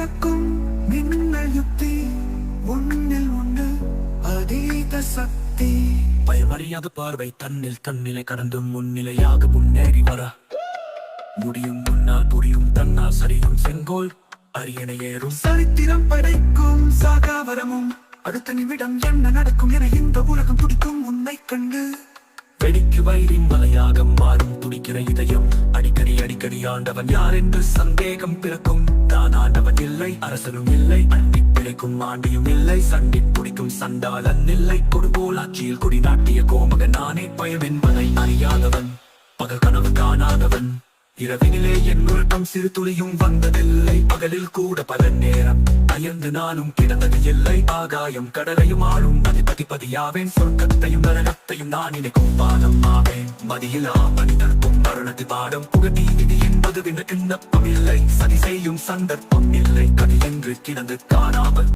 பிறக்கும் மின்னல் யுக்தி உன்னில் உண்டு அதீத சக்தி. பயமறியாத பார்வை தன்னில் தன்னிலை கடந்து முன்னிலையாக முன்னேறி வர. முடியும் முன்னால் புரியும் தன்னால் சரியும் செங்கோல் அரியணை ஏறும். சரித்திரம் படைக்கும் சாகாவரமும் அடுத்த நிமிடம் என்ன நடக்கும் என இந்த உலகம் துடிக்கும் உன்னை கண்டு. வெடிக்கு வயிறின் மலையாக மாறும் துடிக்கிற இதயம். அடிக்கடி யார் என்று சந்தேகம் பிறக்கும். தான் ஆண்டவன் இல்லை அரசனும் இல்லை அண்டி பிழைக்கும் ஆண்டியும் இல்லை சண்டி பிடிக்கும் சண்டாளன் இல்லை. கொடுபோல் ஆட்சியில் குடி நாட்டிய கோமகன் நானே பயம் என்பதை அறியாதவன் பகல் கனவு காணாதவன். இரவினிலே என் உறக்கம் சிறு துளியும் வந்ததில்லை பகலில் கூட பல நேரம் அயர்ந்து நானும் கிடந்தது இல்லை. ஆகாயம் கடலையும் ஆளும். அதிபதிபதியாவேன் சொர்க்கத்தையும் நரகத்தையும் நான் நினைக்கும் பாதம் ஆவேன். மதியிலா மனிதர்க்கும் மரணத்து பாடம் புகட்டி விதி என்பது விண்ணப்பம் இல்லை. சதி செய்யும் சந்தர்ப்பம் இல்லை. கதி என்று கிடந்து காணாமல்